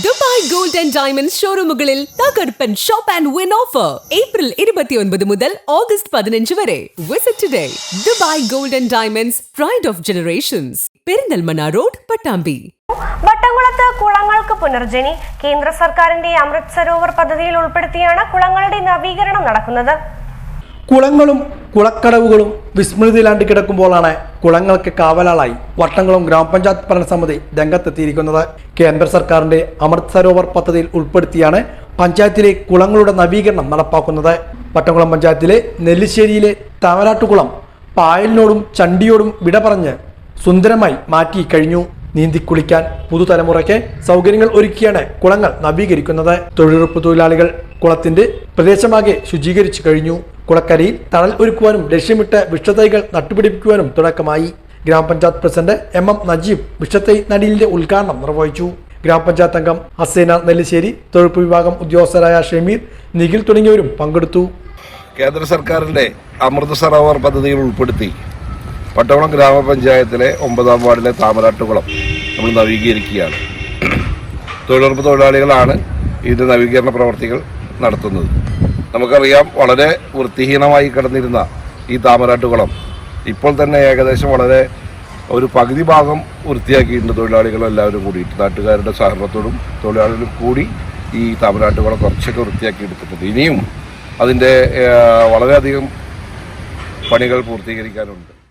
Dubai gold and diamond ഷോറൂമുകളിൽ തകർപ്പൻ shop and win offer. April ഇരുപത്തിയൊൻപത് മുതൽ ഓഗസ്റ്റ് പതിനഞ്ച് വരെ. Visit today Dubai gold and diamonds pride of generations Perinthalmanna road Pattambi. വട്ടംകുളത്ത് കുളങ്ങൾക്ക് പുനർജനി. കേന്ദ്ര സർക്കാരിന്റെ അമൃത് സരോവർ പദ്ധതിയിൽ ഉൾപ്പെടുത്തിയാണ് കുളങ്ങളുടെ നവീകരണം നടക്കുന്നത്. കുളങ്ങളും കുളക്കടവുകളും വിസ്മൃതിയിലാണ്ട് കിടക്കുമ്പോഴാണ് കുളങ്ങൾക്ക് കാവലാളായി വട്ടംകുളം ഗ്രാമപഞ്ചായത്ത് ഭരണസമിതി രംഗത്തെത്തിയിരിക്കുന്നത്. കേന്ദ്ര സർക്കാരിന്റെ അമൃത് സരോവർ പദ്ധതിയിൽ ഉൾപ്പെടുത്തിയാണ് പഞ്ചായത്തിലെ കുളങ്ങളുടെ നവീകരണം നടപ്പാക്കുന്നത്. വട്ടംകുളം പഞ്ചായത്തിലെ നെല്ലിശ്ശേരിയിലെ താമരാട്ടുകുളം പായലിനോടും ചണ്ടിയോടും വിട പറഞ്ഞ് സുന്ദരമായി മാറ്റി കഴിഞ്ഞു. നീന്തി കുളിക്കാൻ പുതുതലമുറയ്ക്ക് സൗകര്യങ്ങൾ ഒരുക്കിയാണ് കുളങ്ങൾ നവീകരിക്കുന്നത്. തൊഴിലുറപ്പ് തൊഴിലാളികൾ കുളത്തിന്റെ പ്രദേശമാകെ ശുചീകരിച്ചു കഴിഞ്ഞു. കുളക്കരയിൽ തണൽ ഒരുക്കുവാനും ലക്ഷ്യമിട്ട് വിഷതൈകൾ നട്ടുപിടിപ്പിക്കുവാനും തുടക്കമായി. ഗ്രാമപഞ്ചായത്ത് പ്രസിഡന്റ് എം എം നജീബ് വിഷത്തൈ നടീലിന്റെ ഉദ്ഘാടനം നിർവഹിച്ചു. ഗ്രാമപഞ്ചായത്ത് അംഗം അസേന നെല്ലിശ്ശേരി തൊഴിലുറപ്പ് വിഭാഗം ഉദ്യോഗസ്ഥരായ ഷമീർ നിഖിൽ തുടങ്ങിയവരും പങ്കെടുത്തു. കേന്ദ്ര സർക്കാരിന്റെ അമൃത സരോവർ പദ്ധതിയിൽ ഉൾപ്പെടുത്തി പട്ടവളം ഗ്രാമപഞ്ചായത്തിലെ ഒമ്പതാം വാർഡിലെ താമരാട്ടുകുളം നമ്മൾ നവീകരിക്കുകയാണ്. തൊഴിലുറപ്പ് തൊഴിലാളികളാണ് ഇതിന്റെ നവീകരണ പ്രവർത്തികൾ നടത്തുന്നത്. നമുക്കറിയാം വളരെ വൃത്തിഹീനമായി കിടന്നിരുന്ന ഈ താമരാട്ടുകുളം. ഇപ്പോൾ തന്നെ ഏകദേശം വളരെ ഒരു പകുതി ഭാഗം വൃത്തിയാക്കിയിട്ടുണ്ട് തൊഴിലാളികളും എല്ലാവരും കൂടിയിട്ട്. നാട്ടുകാരുടെ സഹകരണത്തോടും തൊഴിലാളികളും കൂടി ഈ താമരാട്ടുകുളം കുറച്ചൊക്കെ വൃത്തിയാക്കി എടുത്തിട്ടുണ്ട്. ഇനിയും അതിന്റെ വളരെയധികം പണികൾ പൂർത്തീകരിക്കാനുണ്ട്.